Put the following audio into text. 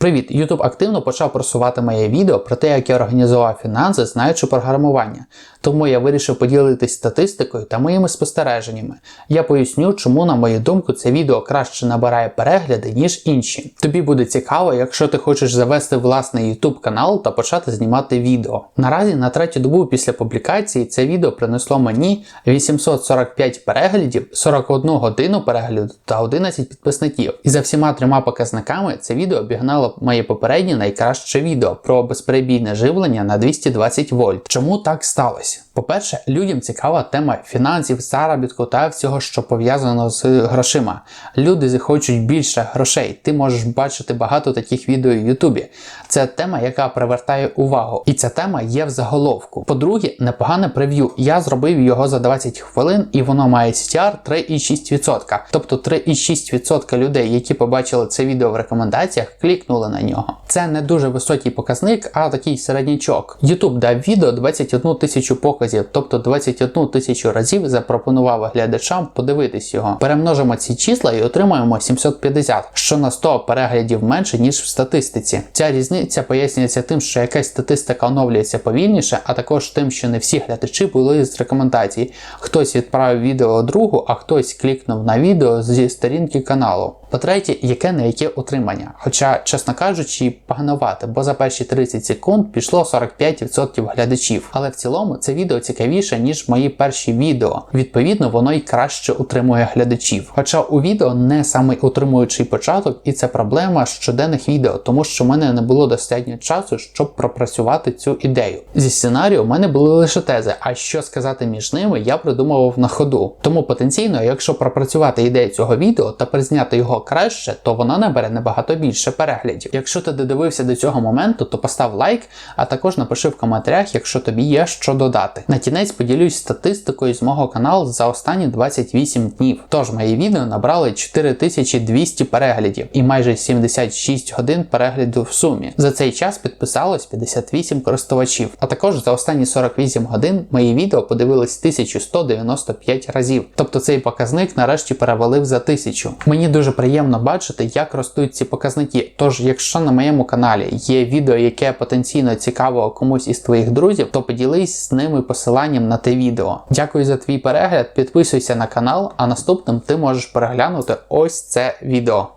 Привіт! YouTube активно почав просувати моє відео про те, як я організував фінанси, знаючи програмування. Тому я вирішив поділитись статистикою та моїми спостереженнями. Я поясню, чому, на мою думку, це відео краще набирає перегляди, ніж інші. Тобі буде цікаво, якщо ти хочеш завести власний YouTube канал та почати знімати відео. Наразі на третю добу після публікації це відео принесло мені 845 переглядів, 41 годину перегляду та 11 підписників. І за всіма трьома показниками це відео обігнало моє попереднє найкраще відео про безперебійне живлення на 220 вольт. Чому так сталося? По-перше, людям цікава тема фінансів, заробітку та всього, що пов'язано з грошима. Люди хочуть більше грошей. Ти можеш бачити багато таких відео в Ютубі. Це тема, яка привертає увагу. І ця тема є в заголовку. По-друге, непогане прев'ю. Я зробив його за 20 хвилин, і воно має CTR 3,6%. Тобто 3,6% людей, які побачили це відео в рекомендаціях, клікнули на нього. Це не дуже високий показник, а такий середнячок. YouTube дав відео 21 тисячу показів, тобто 21 тисячу разів запропонував глядачам подивитись його. Перемножимо ці числа і отримаємо 750, що на 100 переглядів менше, ніж в статистиці. Ця різниця пояснюється тим, що якась статистика оновлюється повільніше, а також тим, що не всі глядачі були з рекомендацій. Хтось відправив відео другу, а хтось клікнув на відео зі сторінки каналу. По-третє, яке на яке утримання. Хоча, чесно кажучи, поганувати, бо за перші 30 секунд пішло 45% глядачів. Але в цілому це відео цікавіше, ніж мої перші відео. Відповідно, воно й краще утримує глядачів. Хоча у відео не самий утримуючий початок, і це проблема щоденних відео, тому що в мене не було достатньо часу, щоб пропрацювати цю ідею. Зі сценарію у мене були лише тези, а що сказати між ними, я придумував на ходу. Тому потенційно, якщо пропрацювати ідею цього відео та призняти його краще, то вона набере набагато більше переглядів. Якщо ти додивився до цього моменту, то постав лайк, а також напиши в коментарях, якщо тобі є що додати. На кінець поділюсь статистикою з мого каналу за останні 28 днів. Тож мої відео набрали 4200 переглядів і майже 76 годин перегляду в сумі. За цей час підписалось 58 користувачів. А також за останні 48 годин мої відео подивились 1195 разів. Тобто цей показник нарешті перевалив за 1000. Мені дуже приємно бачити, як ростуть ці показники. Тож, якщо на моєму каналі є відео, яке потенційно цікаво комусь із твоїх друзів, то поділись з ними посиланням на те відео. Дякую за твій перегляд, підписуйся на канал, а наступним ти можеш переглянути ось це відео.